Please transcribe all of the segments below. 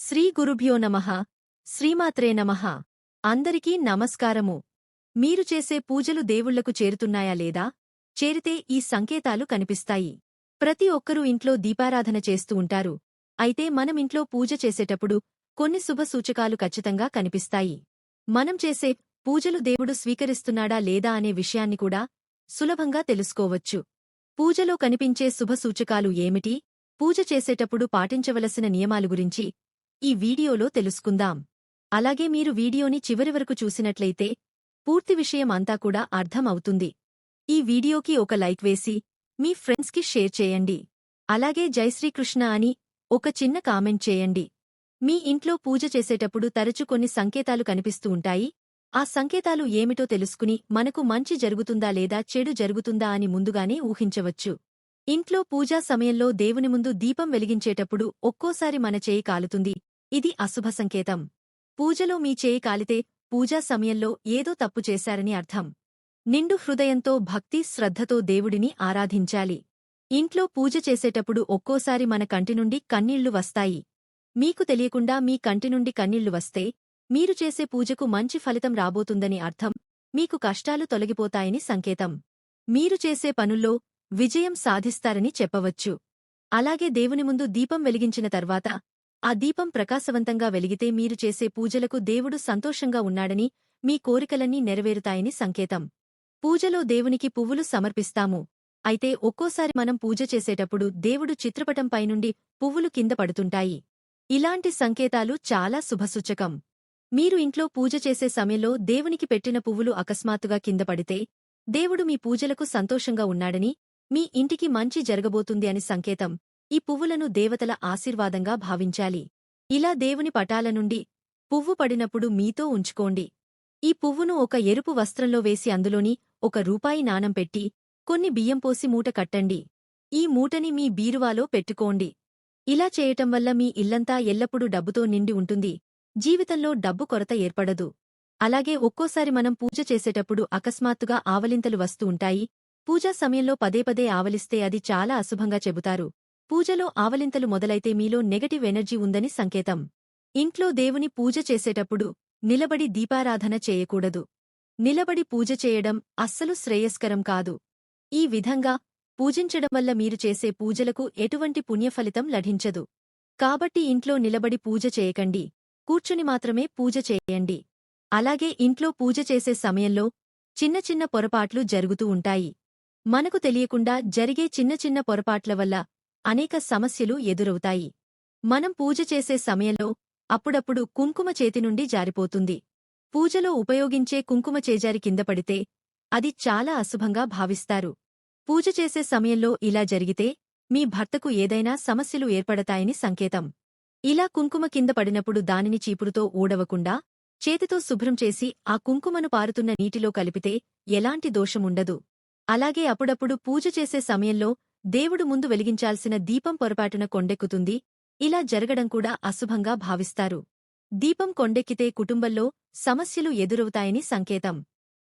శ్రీ గురుభ్యో నమః. శ్రీమాత్రే నమ. అందరికీ నమస్కారము. మీరు చేసే పూజలు దేవుళ్ళకు చేరుతున్నాయా లేదా? చేరితే ఈ సంకేతాలు కనిపిస్తాయి. ప్రతి ఒక్కరూ ఇంట్లో దీపారాధన చేస్తూ ఉంటారు. అయితే మనం ఇంట్లో పూజ చేసేటప్పుడు కొన్ని శుభ సూచకాలు ఖచ్చితంగా కనిపిస్తాయి. మనం చేసే పూజలు దేవుడు స్వీకరిస్తున్నాడా లేదా అనే విషయాన్ని కూడా సులభంగా తెలుసుకోవచ్చు. పూజలో కనిపించే శుభ సూచకాలు ఏమిటి? పూజ చేసేటప్పుడు పాటించవలసిన నియమాలు గురించి ఈ వీడియోలో తెలుసుకుందాం. అలాగే మీరు వీడియోని చివరి వరకు చూసినట్లయితే పూర్తి విషయం అంతా కూడా అర్థం అవుతుంది ఈ వీడియోకి ఒక లైక్ వేసి మీ ఫ్రెండ్స్కి షేర్ చేయండి. అలాగే జైశ్రీకృష్ణ అని ఒక చిన్న కామెంట్ చేయండి. మీ ఇంట్లో పూజ చేసేటప్పుడు తరచు కొన్ని సంకేతాలు కనిపిస్తూ ఉంటాయి. ఆ సంకేతాలు ఏమిటో తెలుసుకుని మనకు మంచి జరుగుతుందా లేదా చెడు జరుగుతుందా అని ముందుగానే ఊహించవచ్చు. ఇంట్లో పూజా సమయంలో దేవుని ముందు దీపం వెలిగించేటప్పుడు ఒక్కోసారి మన చేయి కాలుతుంది. ఇది అశుభ సంకేతం. పూజలో మీ చేయి కాలితే పూజా సమయంలో ఏదో తప్పు చేశారని అర్థం. నిండు హృదయంతో భక్తి శ్రద్ధతో దేవుడిని ఆరాధించాలి. ఇంట్లో పూజ చేసేటప్పుడు ఒక్కోసారి మన కంటి నుండి కన్నీళ్ళు వస్తాయి. మీకు తెలియకుండా మీ కంటి నుండి కన్నీళ్ళు వస్తే మీరు చేసే పూజకు మంచి ఫలితం రాబోతుందని అర్థం. మీకు కష్టాలు తొలగిపోతాయని సంకేతం. మీరు చేసే పనుల్లో విజయం సాధిస్తారని చెప్పవచ్చు. అలాగే దేవుని ముందు దీపం వెలిగించిన తర్వాత ఆ దీపం ప్రకాశవంతంగా వెలిగితే మీరు చేసే పూజలకు దేవుడు సంతోషంగా ఉన్నాడని మీ కోరికలన్నీ నెరవేరుతాయని సంకేతం. పూజలో దేవునికి పువ్వులు సమర్పిస్తాము. అయితే ఒక్కోసారి మనం పూజ చేసేటప్పుడు దేవుడు చిత్రపటం పైనుండి పువ్వులు కింద పడుతుంటాయి. ఇలాంటి సంకేతాలు చాలా శుభసూచకం. మీరు ఇంట్లో పూజ చేసే సమయంలో దేవునికి పెట్టిన పువ్వులు అకస్మాత్తుగా కింద పడితే దేవుడు మీ పూజలకు సంతోషంగా ఉన్నాడని మీ ఇంటికి మంచి జరగబోతుంది అని సంకేతం. ఈ పువ్వులను దేవతల ఆశీర్వాదంగా భావించాలి. ఇలా దేవుని పటాల నుండి పువ్వు పడినప్పుడు మీతో ఉంచుకోండి. ఈ పువ్వును ఒక ఎరుపు వస్త్రంలో వేసి అందులోని ఒక రూపాయి నాణం పెట్టి కొన్ని బియ్యం పోసి మూట కట్టండి. ఈ మూటని మీ బీరువాలో పెట్టుకోండి. ఇలా చేయటం వల్ల మీ ఇల్లంతా ఎల్లప్పుడూ డబ్బుతో నిండి ఉంటుంది. జీవితంలో డబ్బు కొరత ఏర్పడదు. అలాగే ఒక్కోసారి మనం పూజ చేసేటప్పుడు అకస్మాత్తుగా ఆవలింతలు వస్తూ ఉంటాయి. పూజా సమయంలో పదే పదే ఆవలిస్తే అది చాలా అశుభంగా చెబుతారు. పూజలో ఆవలింతలు మొదలైతే మీలో నెగటివ్ ఎనర్జీ ఉందని సంకేతం. ఇంట్లో దేవుని పూజ చేసేటప్పుడు నిలబడి దీపారాధన చేయకూడదు. నిలబడి పూజ చేయడం అస్సలు శ్రేయస్కరం కాదు. ఈ విధంగా పూజించడం వల్ల మీరు చేసే పూజలకు ఎటువంటి పుణ్యఫలితం లభించదు. కాబట్టి ఇంట్లో నిలబడి పూజ చేయకండి. కూర్చుని మాత్రమే పూజ చేయండి. అలాగే ఇంట్లో పూజ చేసే సమయంలో చిన్న చిన్న పొరపాట్లు జరుగుతూ ఉంటాయి. మనకు తెలియకుండా జరిగే చిన్న చిన్న పొరపాట్ల వల్ల అనేక సమస్యలు ఎదురవుతాయి. మనం పూజ చేసే సమయంలో అప్పుడప్పుడు కుంకుమ చేతి నుండి జారిపోతుంది. పూజలో ఉపయోగించే కుంకుమ చేజారి కింద పడితే అది చాలా అశుభంగా భావిస్తారు. పూజ చేసే సమయంలో ఇలా జరిగితే మీ భర్తకు ఏదైనా సమస్యలు ఏర్పడతాయని సంకేతం. ఇలా కుంకుమ కింద పడినప్పుడు దానిని చీపురుతో ఊడవకుండా చేతితో శుభ్రం చేసి ఆ కుంకుమను పారుతున్న నీటిలో కలిపితే ఎలాంటి దోషముండదు. అలాగే అప్పుడప్పుడు పూజ చేసే సమయంలో దేవుడు ముందు వెలిగించాల్సిన దీపం పొరపాటున కొండెక్కుతుంది. ఇలా జరగడం కూడా అశుభంగా భావిస్తారు. దీపం కొండెక్కితే కుటుంబంలో సమస్యలు ఎదురవుతాయని సంకేతం.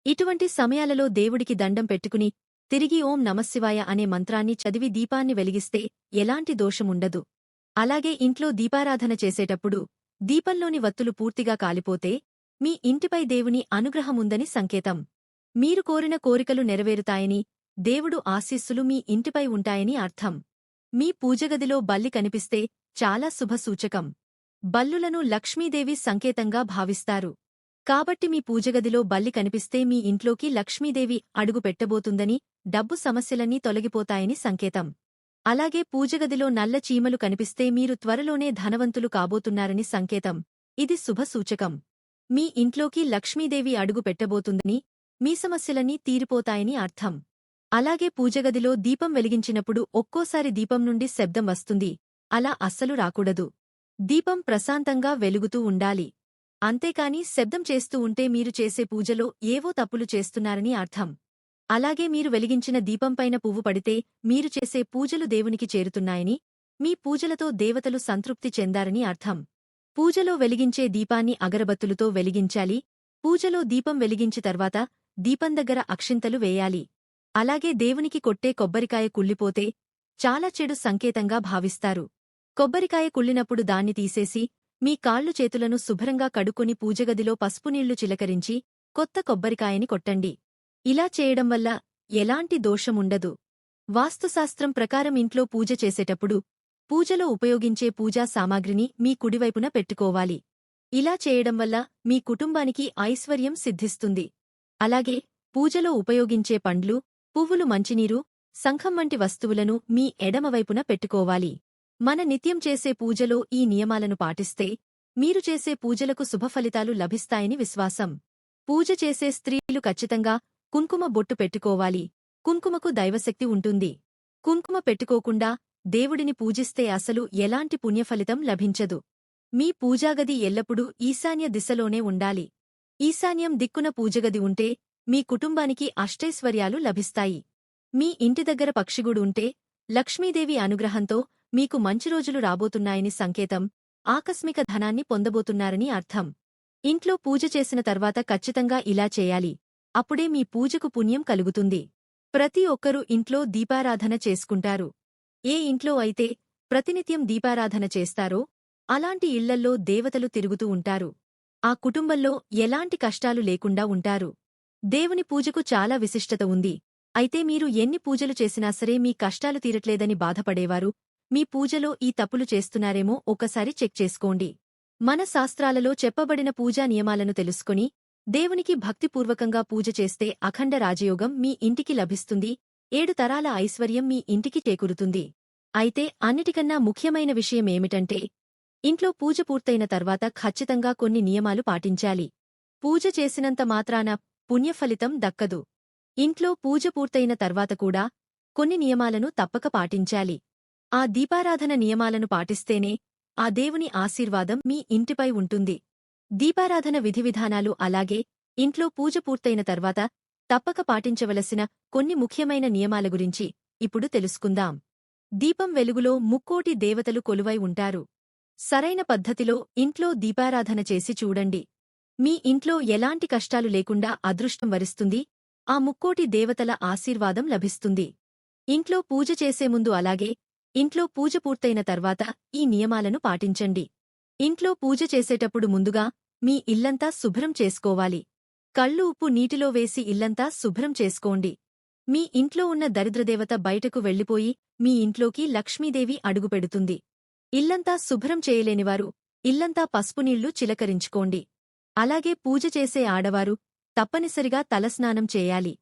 ఇటువంటి సమయాలలో దేవుడికి దండం పెట్టుకుని తిరిగి ఓం నమశివాయ అనే మంత్రాన్ని చదివి దీపాన్ని వెలిగిస్తే ఎలాంటి దోషముండదు. అలాగే ఇంట్లో దీపారాధన చేసేటప్పుడు దీపంలోని వత్తులు పూర్తిగా కాలిపోతే మీ ఇంటిపై దేవుని అనుగ్రహముందని సంకేతం. మీరు కోరిన కోరికలు నెరవేరుతాయని దేవుడు ఆశీస్సులు మీ ఇంటిపై ఉంటాయని అర్థం. మీ పూజగదిలో బల్లి కనిపిస్తే చాలా శుభసూచకం. బల్లులను లక్ష్మీదేవి సంకేతంగా భావిస్తారు. కాబట్టి మీ పూజగదిలో బల్లి కనిపిస్తే మీ ఇంట్లోకి లక్ష్మీదేవి అడుగు పెట్టబోతుందని డబ్బు సమస్యలన్నీ తొలగిపోతాయని సంకేతం. అలాగే పూజగదిలో నల్ల చీమలు కనిపిస్తే మీరు త్వరలోనే ధనవంతులు కాబోతున్నారని సంకేతం. ఇది శుభసూచకం. మీ ఇంట్లోకి లక్ష్మీదేవి అడుగు పెట్టబోతుందని మీ సమస్యలన్నీ తీరిపోతాయని అర్థం. అలాగే పూజగదిలో దీపం వెలిగించినప్పుడు ఒక్కోసారి దీపం నుండి శబ్దం వస్తుంది. అలా అస్సలు రాకూడదు. దీపం ప్రశాంతంగా వెలుగుతూ ఉండాలి. అంతేకాని శబ్దం చేస్తూ ఉంటే మీరు చేసే పూజలో ఏవో తప్పులు చేస్తున్నారని అర్థం. అలాగే మీరు వెలిగించిన దీపంపైన పువ్వు పడితే మీరు చేసే పూజలు దేవునికి చేరుతున్నాయని మీ పూజలతో దేవతలు సంతృప్తి చెందారని అర్థం. పూజలో వెలిగించే దీపాన్ని అగరబత్తులతో వెలిగించాలి. పూజలో దీపం వెలిగించి తర్వాత దీపం దగ్గర అక్షింతలు వేయాలి. అలాగే దేవునికి కొట్టే కొబ్బరికాయ కుళ్ళిపోతే చాలా చెడు సంకేతంగా భావిస్తారు. కొబ్బరికాయ కుళ్ళినప్పుడు దాన్ని తీసేసి మీ కాళ్ళు చేతులను శుభ్రంగా కడుక్కొని పూజగదిలో పసుపునీళ్ళు చిలకరించి కొత్త కొబ్బరికాయని కొట్టండి. ఇలా చేయడం వల్ల ఎలాంటి దోషముండదు వాస్తుశాస్త్రం ప్రకారం ఇంట్లో పూజ చేసేటప్పుడు పూజలో ఉపయోగించే పూజా సామాగ్రిని మీ కుడివైపున పెట్టుకోవాలి. ఇలా చేయడం వల్ల మీ కుటుంబానికి ఐశ్వర్యం సిద్ధిస్తుంది. అలాగే పూజలో ఉపయోగించే పండ్లు పువ్వులు మంచినీరు శంఖం వంటి వస్తువులను మీ ఎడమవైపున పెట్టుకోవాలి. మన నిత్యం చేసే పూజలో ఈ నియమాలను పాటిస్తే మీరు చేసే పూజలకు శుభఫలితాలు లభిస్తాయని విశ్వాసం. పూజ చేసే స్త్రీలు ఖచ్చితంగా కుంకుమ బొట్టు పెట్టుకోవాలి. కుంకుమకు దైవశక్తి ఉంటుంది. కుంకుమ పెట్టుకోకుండా దేవుడిని పూజిస్తే అసలు ఎలాంటి పుణ్యఫలితం లభించదు. మీ పూజాగది ఎల్లప్పుడూ ఈశాన్య దిశలోనే ఉండాలి. ఈశాన్యం దిక్కున పూజగది ఉంటే మీ కుటుంబానికి అష్టైశ్వర్యాలు లభిస్తాయి. మీ ఇంటి దగ్గర పక్షిగుడు ఉంటే లక్ష్మీదేవి అనుగ్రహంతో మీకు మంచి రోజులు రాబోతున్నాయని సంకేతం ఆకస్మిక ధనాన్ని పొందబోతున్నారని అర్థం. ఇంట్లో పూజ చేసిన తర్వాత ఖచ్చితంగా ఇలా చేయాలి. అప్పుడే మీ పూజకు పుణ్యం కలుగుతుంది. ప్రతి ఒక్కరూ ఇంట్లో దీపారాధన చేసుకుంటారు. ఏ ఇంట్లో అయితే ప్రతినిత్యం దీపారాధన చేస్తారో అలాంటి ఇళ్ళల్లో దేవతలు తిరుగుతూ ఉంటారు. ఆ కుటుంబంలో ఎలాంటి కష్టాలు లేకుండా ఉంటారు. దేవుని పూజకు చాలా విశిష్టత ఉంది. అయితే మీరు ఎన్ని పూజలు చేసినా సరే మీ కష్టాలు తీరట్లేదని బాధపడేవారు. మీ పూజలో ఈ తప్పులు చేస్తున్నారేమో ఒకసారి చెక్ చేసుకోండి. మన శాస్త్రాలలో చెప్పబడిన పూజా నియమాలను తెలుసుకుని దేవునికి భక్తిపూర్వకంగా పూజ చేస్తే అఖండ రాజయోగం మీ ఇంటికి లభిస్తుంది. ఏడు తరాల ఐశ్వర్యం మీ ఇంటికి చేకూరుతుంది. అయితే అన్నిటికన్నా ముఖ్యమైన విషయమేమిటంటే ఇంట్లో పూజ పూర్తయిన తర్వాత ఖచ్చితంగా కొన్ని నియమాలు పాటించాలి. పూజ చేసినంత మాత్రాన పుణ్యఫలితం దక్కదు. ఇంట్లో పూజ పూర్తయిన తర్వాత కూడా కొన్ని నియమాలను తప్పక పాటించాలి. ఆ దీపారాధన నియమాలను పాటిస్తేనే ఆ దేవుని ఆశీర్వాదం మీ ఇంటిపై ఉంటుంది. దీపారాధన విధివిధానాలు అలాగే ఇంట్లో పూజ పూర్తయిన తర్వాత తప్పక పాటించవలసిన కొన్ని ముఖ్యమైన నియమాల గురించి ఇప్పుడు తెలుసుకుందాం. దీపం వెలుగులో ముక్కోటి దేవతలు కొలువై ఉంటారు. సరైన పద్ధతిలో ఇంట్లో దీపారాధన చేసి చూడండి. మీ ఇంట్లో ఎలాంటి కష్టాలు లేకుండా అదృష్టం వరిస్తుంది ఆ ముక్కోటి దేవతల ఆశీర్వాదం లభిస్తుంది. ఇంట్లో పూజ చేసే ముందు అలాగే ఇంట్లో పూజ పూర్తయిన తర్వాత ఈ నియమాలను పాటించండి. ఇంట్లో పూజ చేసేటప్పుడు ముందుగా మీ ఇల్లంతా శుభ్రం చేసుకోవాలి. కళ్ళు ఉప్పు నీటిలో వేసి ఇల్లంతా శుభ్రం చేసుకోండి. మీ ఇంట్లో ఉన్న దరిద్రదేవత బయటకు వెళ్ళిపోయి మీ ఇంట్లోకి లక్ష్మీదేవి అడుగుపెడుతుంది. ఇల్లంతా శుభ్రం చేయలేనివారు ఇల్లంతా పసుపు నీళ్ళు చిలకరించుకోండి. అలాగే పూజ చేసే ఆడవారు తప్పనిసరిగా తలస్నానం చేయాలి.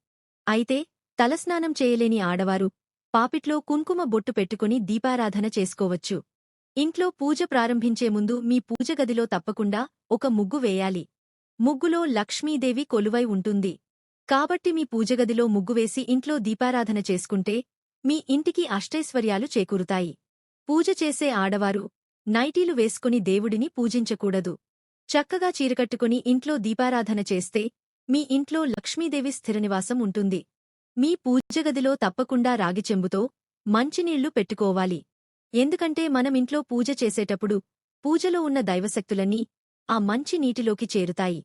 అయితే తలస్నానం చేయలేని ఆడవారు పాపిట్లో కుంకుమ బొట్టు పెట్టుకుని దీపారాధన చేసుకోవచ్చు. ఇంట్లో పూజ ప్రారంభించే ముందు మీ పూజగదిలో తప్పకుండా ఒక ముగ్గు వేయాలి. ముగ్గులో లక్ష్మీదేవి కొలువై ఉంటుంది. కాబట్టి మీ పూజగదిలో ముగ్గువేసి ఇంట్లో దీపారాధన చేసుకుంటే మీ ఇంటికి అష్టైశ్వర్యాలు చేకూరుతాయి. పూజ చేసే ఆడవారు నైటీలు వేసుకుని దేవుడిని పూజించకూడదు. చక్కగా చీరకట్టుకుని ఇంట్లో దీపారాధన చేస్తే మీ ఇంట్లో లక్ష్మీదేవి స్థిరనివాసం ఉంటుంది. మీ పూజగదిలో తప్పకుండా రాగిచెంబుతో మంచినీళ్ళు పెట్టుకోవాలి. ఎందుకంటే మనం ఇంట్లో పూజ చేసేటప్పుడు పూజలో ఉన్న దైవశక్తులన్నీ ఆ మంచి నీటిలోకి చేరుతాయి.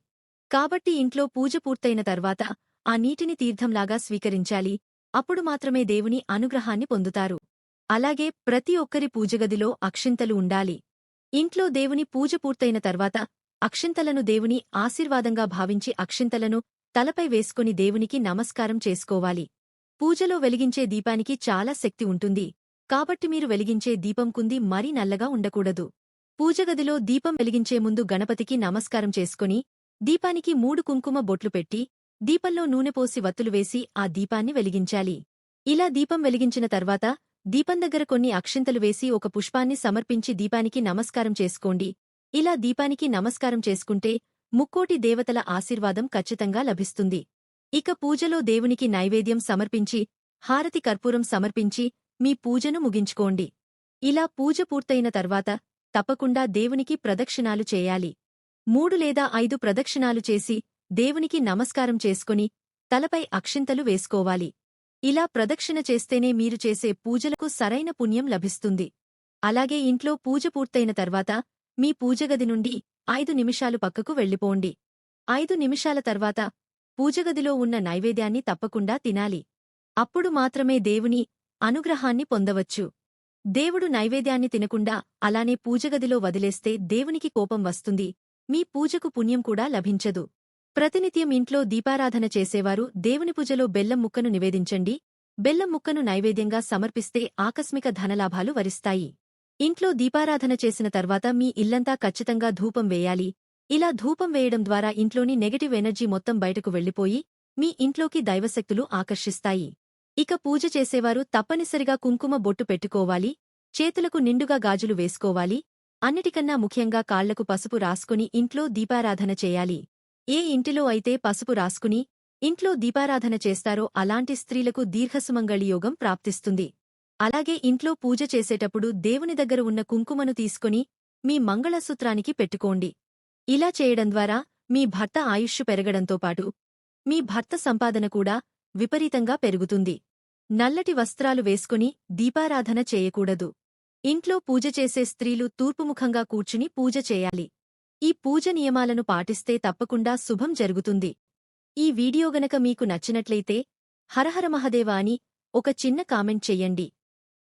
కాబట్టి ఇంట్లో పూజ పూర్తయిన తర్వాత ఆ నీటిని తీర్థంలాగా స్వీకరించాలి. అప్పుడు మాత్రమే దేవుని అనుగ్రహాన్ని పొందుతారు. అలాగే ప్రతి ఒక్కరి పూజగదిలో అక్షింతలు ఉండాలి. ఇంట్లో దేవుని పూజ పూర్తయిన తర్వాత అక్షింతలను దేవుని ఆశీర్వాదంగా భావించి అక్షింతలను తలపై వేసుకుని దేవునికి నమస్కారం చేసుకోవాలి. పూజలో వెలిగించే దీపానికి చాలా శక్తి ఉంటుంది. కాబట్టి మీరు వెలిగించే దీపం కుంది మరీ నల్లగా ఉండకూడదు. పూజగదిలో దీపం వెలిగించే ముందు గణపతికి నమస్కారం చేసుకుని దీపానికి మూడు కుంకుమ బొట్లు పెట్టి దీపంలో నూనె పోసి వత్తులు వేసి ఆ దీపాన్ని వెలిగించాలి. ఇలా దీపం వెలిగించిన తర్వాత దీపం దగ్గర కొన్ని అక్షింతలు వేసి ఒక పుష్పాన్ని సమర్పించి దీపానికి నమస్కారం చేసుకోండి. ఇలా దీపానికి నమస్కారం చేసుకుంటే ముక్కోటి దేవతల ఆశీర్వాదం ఖచ్చితంగా లభిస్తుంది. ఇక పూజలో దేవునికి నైవేద్యం సమర్పించి హారతి కర్పూరం సమర్పించి మీ పూజను ముగించుకోండి. ఇలా పూజ పూర్తయిన తర్వాత తప్పకుండా దేవునికి ప్రదక్షిణాలు చేయాలి. మూడు లేదా ఐదు ప్రదక్షిణాలు చేసి దేవునికి నమస్కారం చేసుకుని తలపై అక్షింతలు వేసుకోవాలి. ఇలా ప్రదక్షిణ చేస్తేనే మీరు చేసే పూజలకు సరైన పుణ్యం లభిస్తుంది. అలాగే ఇంట్లో పూజ పూర్తయిన తర్వాత మీ పూజగది నుండి ఐదు నిమిషాలు పక్కకు వెళ్ళిపోండి. ఐదు నిమిషాల తర్వాత పూజగదిలో ఉన్న నైవేద్యాన్ని తప్పకుండా తినాలి. అప్పుడు మాత్రమే దేవుని అనుగ్రహాన్ని పొందవచ్చు. దేవుడు నైవేద్యాన్ని తినకుండా అలానే పూజగదిలో వదిలేస్తే దేవునికి కోపం వస్తుంది. మీ పూజకు పుణ్యం కూడా లభించదు. ప్రతినిత్యం ఇంట్లో దీపారాధన చేసేవారు దేవుని పూజలో బెల్లం ముక్కను నివేదించండి. బెల్లం ముక్కను నైవేద్యంగా సమర్పిస్తే ఆకస్మిక ధనలాభాలు వరిస్తాయి. ఇంట్లో దీపారాధన చేసిన తర్వాత మీ ఇల్లంతా ఖచ్చితంగా ధూపం వేయాలి. ఇలా ధూపం వేయడం ద్వారా ఇంట్లోని నెగటివ్ ఎనర్జీ మొత్తం బయటకు వెళ్ళిపోయి మీ ఇంట్లోకి దైవశక్తులు ఆకర్షిస్తాయి. ఇక పూజ చేసేవారు తప్పనిసరిగా కుంకుమ బొట్టు పెట్టుకోవాలి చేతులకు నిండుగా గాజులు వేసుకోవాలి అన్నిటికన్నా ముఖ్యంగా కాళ్ళకు పసుపు రాసుకుని ఇంట్లో దీపారాధన చేయాలి. ఏ ఇంటిలో అయితే పసుపు రాసుకుని ఇంట్లో దీపారాధన చేస్తారో అలాంటి స్త్రీలకు దీర్ఘసుమంగళి యోగం ప్రాప్తిస్తుంది. అలాగే ఇంట్లో పూజ చేసేటప్పుడు దేవుని దగ్గర ఉన్న కుంకుమను తీసుకుని మీ మంగళసూత్రానికి పెట్టుకోండి. ఇలా చేయడం ద్వారా మీ భర్త ఆయుష్షు పెరగడంతో పాటు మీ భర్త సంపాదన కూడా విపరీతంగా పెరుగుతుంది. నల్లటి వస్త్రాలు వేసుకుని దీపారాధన చేయకూడదు. ఇంట్లో పూజ చేసే స్త్రీలు తూర్పుముఖంగా కూర్చుని పూజ చేయాలి. ఈ పూజ నియమాలను పాటిస్తే తప్పకుండా శుభం జరుగుతుంది. ఈ వీడియో గనక మీకు నచ్చినట్లయితే హరహర మహదేవ అని ఒక చిన్న కామెంట్ చెయ్యండి